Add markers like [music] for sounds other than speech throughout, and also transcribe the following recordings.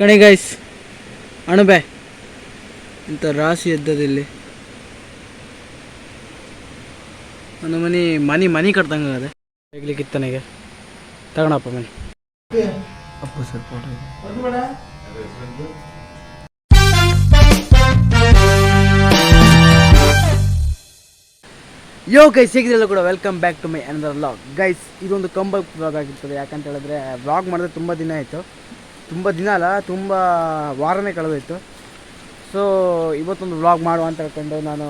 ಕಣಿ ಗೈಸ್ ಅಣಬೆ. ಇಂಥ ರಾಶಿ ಎದ್ದದಿಲ್ಲಿ ಒಂದು ಮನಿ ಮನಿ ಮನಿ ಕಟ್ದಂಗೆ ಅದೇ ಹೇಗ್ಲಿಕ್ಕೆ ಇತ್ತನಿಗೆ ತಗೋಣಪ್ಪ ಮನೆ. ಅಪ್ಪ ಸರ್ ಫೋಟೋ ಯೋ ಗೈಸ್ ಹೇಗಿದ್ರಲ್ಲ ಕೂಡ? Welcome back to my another log guys ಇದೊಂದು ಕಂಬಲ್ ವ್ಲಾಗ್ ಆಗಿರ್ತದೆ. ಯಾಕಂತ ಹೇಳಿದ್ರೆ ವ್ಲಾಗ್ ಮಾಡಿದ್ರೆ ತುಂಬ ದಿನ ಆಯಿತು. ತುಂಬ ದಿನ ಅಲ್ಲ ತುಂಬ ವಾರನೇ ಕಳೆದೋಯ್ತು. ಸೊ ಇವತ್ತೊಂದು ವ್ಲಾಗ್ ಮಾಡುವ ಅಂತ ಹೇಳ್ಕೊಂಡು ನಾನು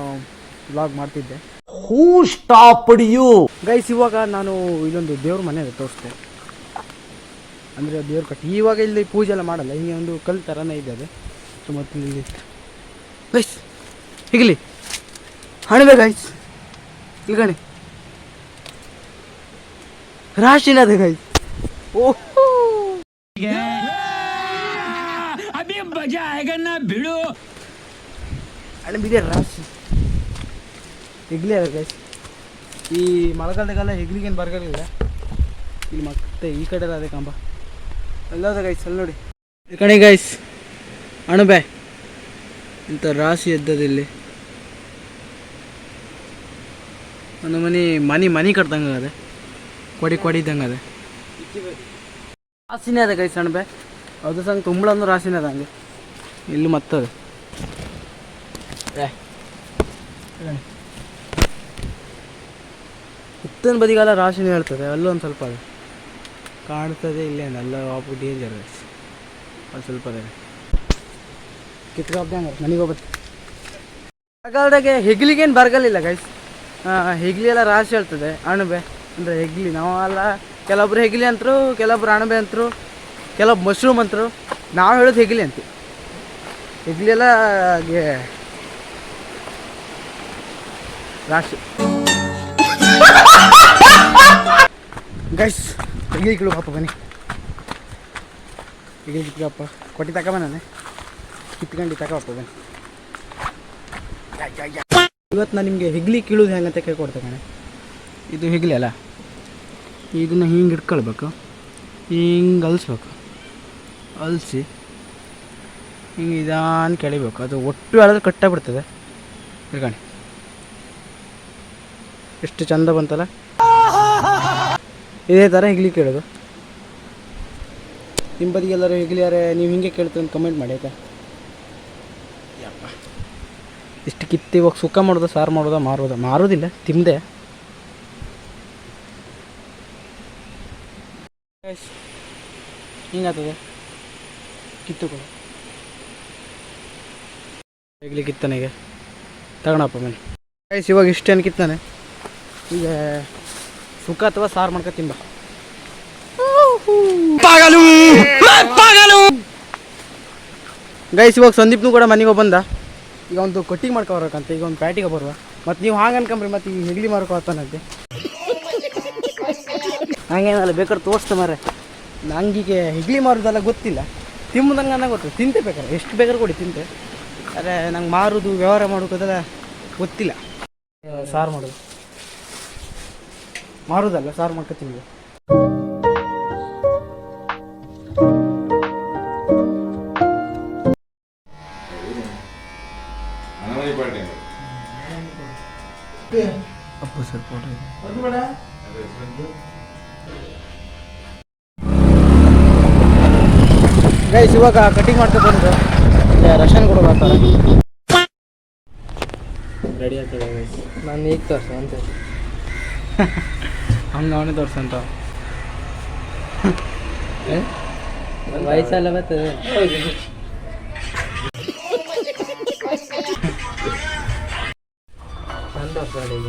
ವ್ಲಾಗ್ ಮಾಡ್ತಿದ್ದೆ. ಹೂ ಸ್ಟಾಪ್ ಯು ಗೈಸ್ ಇವಾಗ ನಾನು ಇಲ್ಲೊಂದು ದೇವ್ರ ಮನೆ ಇದೆ ತೋರಿಸ್ತೆ. ಅಂದರೆ ದೇವ್ರ ಕಟ್ಟಿ. ಇವಾಗ ಇಲ್ಲಿ ಪೂಜೆ ಎಲ್ಲ ಮಾಡಲ್ಲ ಹಿಂಗೆ ಒಂದು ಕಲ್ ಥರನೇ ಇದೆ ಅದು. ಸೊ ಮತ್ತೆ ಇಲ್ಲಿ ಗೈಸ್ ಹೀಗಲಿ ಹಣವೆ ಗೈಸ್ ಇಲ್ಲಿ ಗಣಿ ರಾಶಿನ ಅದೇ ಬಿಡು. ಅಣ್ಣ, ಬಿಡಿ ರಾಶಿ. ಹೆಗ್ಲಿ ಅದ ಗೈಸ್ ಈ ಮಳೆಗಾಲದಾಗೆಲ್ಲ ಹೆಗ್ಲಿಗೇನು ಬರಗಾಲಿಲ್ಲ ಇಲ್ಲಿ. ಮತ್ತೆ ಈ ಕಡೆ ಅದೇ ಕಂಬ. ಎಲ್ಲದ ಗೈಸ್ ಅಲ್ಲಿ ನೋಡಿ. ಈ ಕಣಿ ಗೈಸ್ ಅಣಬೆ ಇಂಥ ರಾಶಿ ಎದ್ದದಿಲ್ಲಿ ಒಂದು ಮನೆ, ಮನಿ ಮನಿ ಕಟ್ದಂಗೆ ಅದೇ. ಕೊಡಿ ಕೊಡಿ ಇದ್ದಂಗೆ ಅದೇ. ರಾಸಿನೇ ಅದ ಗೈಸ್ ಅಣಬೆ ಅದು ಸಂಗ ತುಂಬಳಂದು ರಾಸಿನೇ ಅದ ಹಂಗೆ. ಇಲ್ಲೂ ಮತ್ತದು. ಉತ್ತನ ಬದಿಗೆಲ್ಲ ರಾಶಿನ ಹೇಳ್ತದೆ ಅಲ್ಲೊಂದು ಸ್ವಲ್ಪ ಅದು. ಕಾಣ್ತದೆ ಇಲ್ಲೇ ಅಲ್ಲ ವಾಪು ಡೇಂಜರ್ ಅದು ಸ್ವಲ್ಪ ಅದೇ. ಕಿತ್ಕೊಬ್ದೆ ನನಗೆ ಹೋಗ್ಬೇಕು ಬರಗಾಲದಾಗೆ ಹೆಗ್ಲಿಗೇನು ಬರಗಾಲಿಲ್ಲ ಗೈಸ್ ಹೆಗ್ಲಿ ಎಲ್ಲ ರಾಶಿ ಹೇಳ್ತದೆ, ಅಣಬೆ. ಅಂದರೆ ಹೆಗ್ಲಿ, ನಾವೆಲ್ಲ ಕೆಲವೊಬ್ರು ಹೆಗ್ಲಿ ಅಂತರು, ಕೆಲವೊಬ್ರು ಅಣಬೆ ಅಂತರು, ಕೆಲವೊಬ್ರು ಮಶ್ರೂಮ್ ಅಂತರು, ನಾವು ಹೇಳೋದು ಹೆಗ್ಲಿ ಅಂತೀವಿ. ಗೆ- ರಾಶಿ. ಗೈಸ್ ಹೆಗ್ಲಿ ಕಿಳು ಪಾಪ ಬನ್ನಿ. ಹೆಗ್ಲಿ ಕಿಳಪ್ಪ ಕೊಟ್ಟಿ ತಕ ಬನ್ನಿ ಕಿತ್ಕೊಂಡು ತಗೋಪ್ಪ ಬನ್ನಿ. ಇವತ್ತು ನಾನು ನಿಮಗೆ ಹೆಗ್ಲಿ ಕೀಳೋದು ಹೆಂಗಂತ ಕೇಳ್ಕೊಡ್ತೇನೆ ಕಣೆ. ಇದು ಹಿಗ್ಲಿ ಅಲ್ಲ, ಇದನ್ನು ಹಿಂಗೆ ಇಟ್ಕೊಳ್ಬೇಕು ಹಿಂಗೆ ಅಲ್ಸ್ಬೇಕು. ಅಲ್ಸಿ. ಹಿಂಗೆ ನಿಧಾನ ಕೆಳಿಬೇಕು. ಅದು ಒಟ್ಟು ಎಳೆದ್ರೆ ಕಟ್ಟಾಗ್ಬಿಡ್ತದೆ. ಇಳ್ಕಣಿ ಎಷ್ಟು ಚಂದ ಬಂತಲ್ಲ? ಇದೇ ಥರ ಹಿಗ್ಲಿ ಕೇಳೋದು. ನಿಮ್ಮ ಬದಿಗೆ ಎಲ್ಲರೂ ಹಿಗ್ಲಿಯಾರೆ ನೀವು ಹಿಂಗೆ ಕೇಳ್ತೀವಿ ಅಂತ ಕಮೆಂಟ್ ಮಾಡಿ, ಆಯ್ತಾ? ಇಷ್ಟು ಕಿತ್ತು ಇವಾಗ ಸುಕ್ಕ ಮಾಡೋದ, ಸಾರು ಮಾಡೋದ, ಮಾರೋದ? ಮಾರೋದಿಲ್ಲ ತಿಂದೆ ಹಿಂಗಾಗ್ತದೆ. ಕಿತ್ತು ಕೊಡು ಹೇಗ್ಲಿ ಈಗ. ತಗೋಣಪ್ಪ ಮೇಲೆ ಗೈಸ್ ಇವಾಗ ಇಷ್ಟೇನು ಕಿತ್ತಾನೆ. ಈಗ ಸುಖ ಅಥವಾ ಸಾರು ಮಾಡ್ಕೊ ತಿಂಬ ಗೈಸ್ ಇವಾಗ ಸಂದೀಪ್ನು ಕೂಡ ಮನೆಗೆ ಬಂದ. ಈಗ ಒಂದು ಕೊಟ್ಟಿಗೆ ಮಾಡ್ಕೊ ಬರ್ಬೇಕಂತ ಈಗ ಒಂದು ಪ್ಯಾಟಿಗೆ ಬರುವ. ಮತ್ತು ನೀವು ಹಾಗೆ ಅನ್ಕೊಂಬ್ರಿ ಮತ್ತು ಈಗ ಹೆಗ್ಲಿ ಮಾರ್ಕೋ ಹೋಗ್ತಾನಂತೆ ಹಂಗೇನಲ್ಲ ಬೇಕಾದ್ರೆ ತೋರಿಸ್ತೆ ಮಾರೆ ನಂಗೀಗ ಹೆಗ್ಲಿ ಮಾರೋದೆಲ್ಲ ಗೊತ್ತಿಲ್ಲ. ತಿಮ್ಮದಂಗೆ ಅನ್ನೋ ಗೊತ್ತು. ತಿಂತೆ ಬೇಕಾರೆ ಎಷ್ಟು ಬೇಕಾದ್ರೆ ಕೊಡಿ ತಿಂತೆ. ಅದೇ ನಂಗೆ ಮಾರೋದು ವ್ಯವಹಾರ ಮಾಡೋದೆಲ್ಲ ಗೊತ್ತಿಲ್ಲ. ಸಾರು ಮಾಡೋದು. ಮಾರೋದಲ್ಲ ಸಾರು ಮಾಡ್ಕೊ ತಿಂದು ಅಪ್ಪು ಸರ್ ಫೋಟೋ ಗೈಸ್ ಇವಾಗ ಕಟಿಂಗ್ ಮಾಡ್ತಾ ಬಂದ್ರು. ರಶನ್ ಕೊಡು ಬರ್ತಾರೆ. ರೆಡಿ ಆಗ್ತದೆ ಗೈಸ್ ನಾನು ಈಗ ತೋರ್ಸ [laughs] ಅಂತ. ಹಂಗೆ ಅವನೇ ತೋರ್ಸಂತ ವಯಸ್ಸೆಲ್ಲ ಬರ್ತದೆ. ನಾನು ತೋರ್ಸ ಈಗ.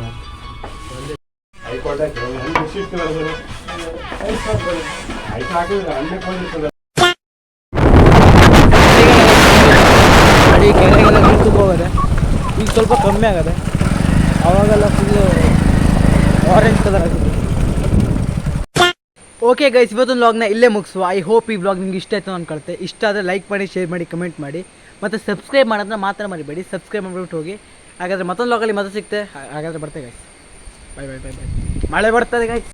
ಅಡಿ ಕೆರೆಗೆಲ್ಲ ನೀರು ತುಂಬ ಹೋಗದೆ ಈಗ ಸ್ವಲ್ಪ ಕಮ್ಮಿ ಆಗದೆ. ಅವಾಗೆಲ್ಲ ಫುಲ್ಲು ಆರೆಂಜ್ ಕಲರ್ ಆಗುತ್ತೆ. ಓಕೆ ಗೈಸ್ ಇವತ್ತೊಂದು ವ್ಲಾಗ್ನ ಇಲ್ಲೇ ಮುಗಿಸುವ. ಐ ಹೋಪ್ ಈ ವ್ಲಾಗ್ ನಿಮ್ಗೆ ಇಷ್ಟ ಆಯ್ತು ಅನ್ಕೊಳ್ತೆ ಇಷ್ಟ ಆದರೆ ಲೈಕ್ ಮಾಡಿ ಶೇರ್ ಮಾಡಿ ಕಮೆಂಟ್ ಮಾಡಿ. ಮತ್ತು ಸಬ್ಸ್ಕ್ರೈಬ್ ಮಾಡೋದನ್ನ ಮಾತ್ರ ಮರಿಬೇಡಿ. ಸಬ್ಸ್ಕ್ರೈಬ್ ಮಾಡಿಬಿಟ್ಟು ಹೋಗಿ. ಹಾಗಾದರೆ ಮತ್ತೊಂದು ವ್ಲಾಗಲ್ಲಿ ಮತ್ತೆ ಸಿಗ್ತೆ. ಹಾಗಾದರೆ ಬರ್ತೆ ಗೈಸ್ ಬಾಯ್ ಬಾಯ್ ಬಾಯ್ ಬಾಯ್ ಮಳೆ ಬರ್ತದೆ ಗೈಸ್